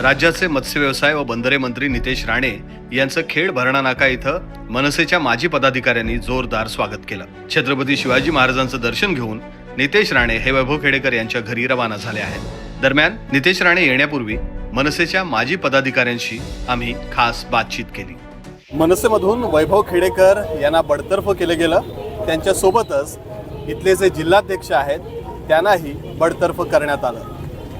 राज्याचे मत्स्य व्यवसाय व बंदरे मंत्री नितेश राणे यांचं खेड भरणा नाका इथं मनसेच्या माजी पदाधिकाऱ्यांनी जोरदार स्वागत केलं. छत्रपती शिवाजी महाराजांचं दर्शन घेऊन नितेश राणे हे वैभव खेडेकर यांच्या घरी रवाना झाले आहेत. दरम्यान नितेश राणे येण्यापूर्वी मनसेच्या माजी पदाधिकाऱ्यांशी आम्ही खास बातचीत केली. मनसेमधून वैभव खेडेकर यांना बडतर्फ केलं गेलं. त्यांच्यासोबतच इथले जे जिल्हाध्यक्ष आहेत त्यांनाही बडतर्फ करण्यात आलं.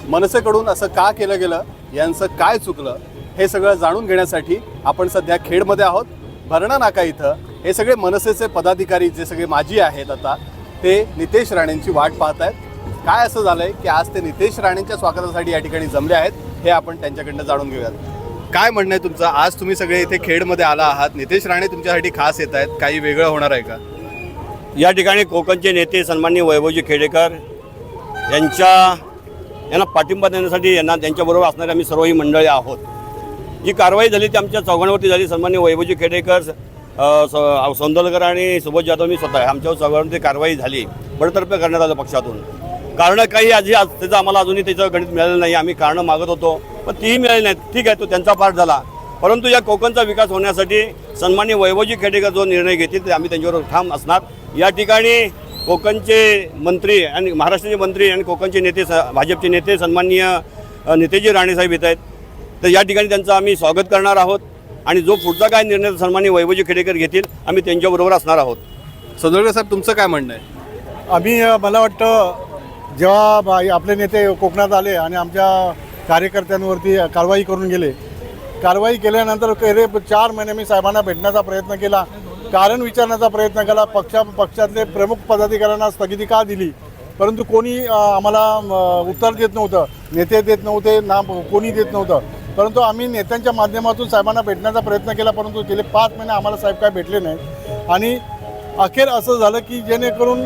मनसेकडून असं का केलं गेलं? यांचं काय चुकलं हे सगळं जाणून घेण्यासाठी आपण सध्या खेडमध्ये आहोत. भरणा नाका इथं. हे सगळे मनसेचे पदाधिकारी जे सगळे माजी आहेत आता ते नितेश राणेंची वाट पाहत आहेत. काय असं झालंय की आज ते नितेश राणेंच्या स्वागतासाठी या ठिकाणी जमले आहेत हे आपण त्यांच्याकडनं जाणून घेऊयात. काय म्हणणं आहे तुमचं? आज तुम्ही सगळे इथे खेडमध्ये आला आहात. नितेश राणे तुमच्यासाठी खास येत आहेत. काही वेगळं होणार आहे का? या ठिकाणी कोकणचे नेते सन्माननीय वैभवजी खेडेकर यांच्या यांना पाठिंबा देण्यासाठी यांना त्यांच्याबरोबर असणारे आम्ही सर्वही मंडळी आहोत. जी कारवाई झाली ती आमच्या चौघांवरती झाली. सन्मान्य वैभवजी खेडेकर सौंदलकर आणि सुबोध जाधव मी स्वतः आमच्यावर चौघांवरती कारवाई झाली. बडतर्फे करण्यात आलं पक्षातून. कारणं काही आधी आज त्याचं आम्हाला अजूनही त्याचं गणित मिळालं नाही. आम्ही कारणं मागत होतो. पण तीही मिळाली नाहीत. ठीक आहे तो त्यांचा पाठ झाला. परंतु या कोकणचा विकास होण्यासाठी सन्मान्य वैभवजी खेडेकर जो निर्णय घेतील ते आम्ही त्यांच्यावर ठाम असणार. या ठिकाणी कोकणचे मंत्री आणि महाराष्ट्राचे मंत्री आणि कोकणचे नेते स- भाजपचे नेते सन्माननीय अ, नितेशजी राणेसाहेब येत आहेत. तर या ठिकाणी त्यांचं आम्ही स्वागत करणार आहोत आणि जो पुढचा काय निर्णय सन्माननीय वैभवजी खेडेकर घेतील आम्ही त्यांच्याबरोबर असणार आहोत. सदोडकर साहेब तुमचं काय म्हणणं आहे? आम्ही मला वाटतं जेव्हा आपले नेते कोकणात आले आणि आमच्या कार्यकर्त्यांवरती कारवाई करून गेले कारवाई केल्यानंतर चार महिने मी साहेबांना भेटण्याचा प्रयत्न केला. कारण विचारण्याचा प्रयत्न केला. पक्षा पक्षातले प्रमुख पदाधिकाऱ्यांना स्थगिती का दिली? परंतु कोणी आम्हाला उत्तर देत नव्हतं. नेते देत नव्हते ना कोणी देत नव्हतं. परंतु आम्ही नेत्यांच्या माध्यमातून साहेबांना भेटण्याचा प्रयत्न केला परंतु गेले पाच महिने आम्हाला साहेब काय भेटले नाही. आणि अखेर असं झालं की जेणेकरून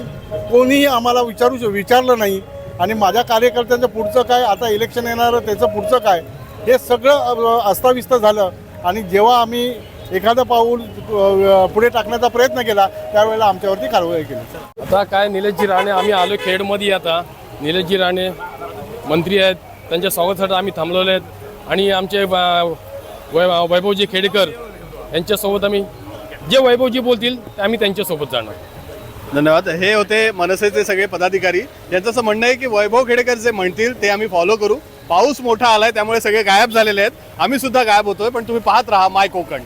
कोणीही आम्हाला विचारू विचारलं नाही. आणि माझ्या कार्यकर्त्यांचं पुढचं काय आता इलेक्शन येणारं त्याचं पुढचं काय हे सगळं अ, अस्ताव्यस्त झालं. आणि जेव्हा आम्ही एखादं पाऊल पुढे टाकण्याचा प्रयत्न केला त्यावेळेला आमच्यावरती कारवाई केली. आता काय निलेशजी राणे आम्ही आलो खेडमध्ये आता. निलेशजी राणे मंत्री आहेत त्यांच्या स्वागतासाठी आम्ही थांबलेले आहेत. आणि आमचे वै वैभवजी खेडेकर यांच्यासोबत आम्ही जे वैभवजी बोलतील ते आम्ही त्यांच्यासोबत जाणार. धन्यवाद. हे होते मनसेचे सगळे पदाधिकारी. यांचं असं म्हणणं आहे की वैभव खेडेकर जे म्हणतील ते आम्ही फॉलो करू. पाऊस मोठा आलाय त्यामुळे सगळे गायब झालेले आहेत. आम्ही सुद्धा गायब होतोय पण तुम्ही पाहत राहा माय कोकण.